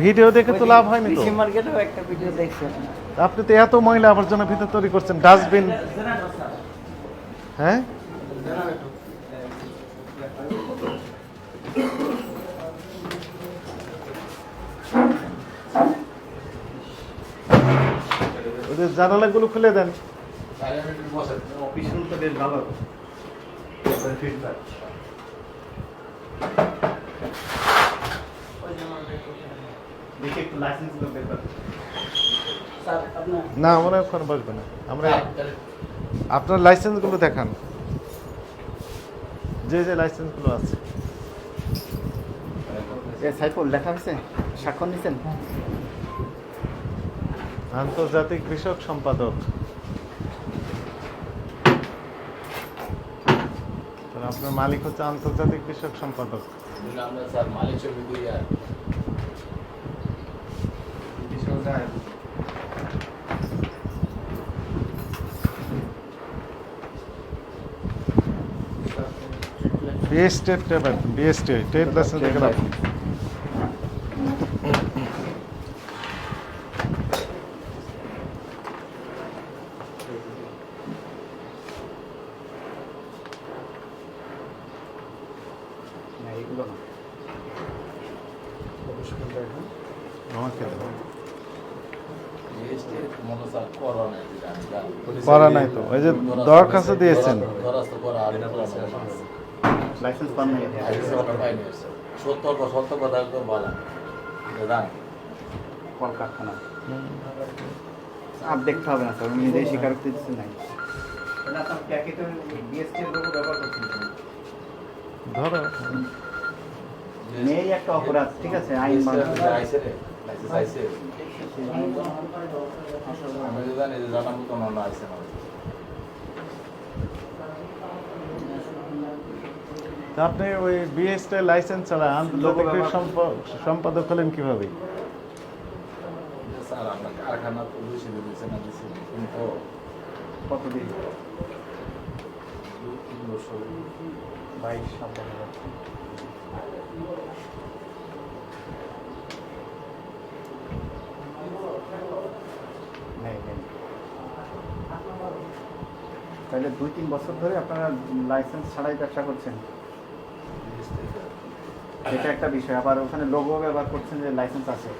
Video দেখে তো লাভ হয়নি তো। আপনি তো এত ময়লা আবর্জনা ভিতর তৈরি করছেন ডাস্টবিন হ্যাঁ? বের কর স্যার আপনার না আমরা ওখানে বসবে না। আমরা আপনার লাইসেন্সগুলো দেখান। যে যে লাইসেন্সগুলো আছে। সাইফুল লেখা হয়েছে? স্বাক্ষর নিছেন? আন্তর্জাতিক কৃষক সম্পাদক। আপনার মালিক হচ্ছে আন্তর্জাতিক কৃষক সম্পাদক। দিই আর বিএসটি ট্রেড লাইসেন্স দেখে এগুলো না। আমাকে দেন। স্যার করা নাই তো। ওই যে দরখাস্ত দিয়েছেন। আর লাইসেন্স পান নাই সত্য সত্য কথা একদম বলা কলকারখানা। আপ দেখতে হবে না স্যার নিজেই স্বীকারোক্তি দিচ্ছেন নাই আপনার প্যাকেটে বিএসটি লোগো ব্যবহার করছেন ধরো। নেই একটা অপরাধ ঠিক আছে? আইন আপনি ওই বিএসটি লাইসেন্স ছাড়া আন্তর্জাতিক সম্পাদক হলেন কীভাবে? স্যার কারখানা তো দিয়েছে না দিছি কিন্তু কতদিন? বাইশ নেই তাহলে দুই, তিন বছর ধরে আপনারা লাইসেন্স ছাড়াই ব্যবসা করছেন? এটা একটা বিষয়। আবার ওখানে লোগো ব্যবহার করছেন যে লাইসেন্স আছে।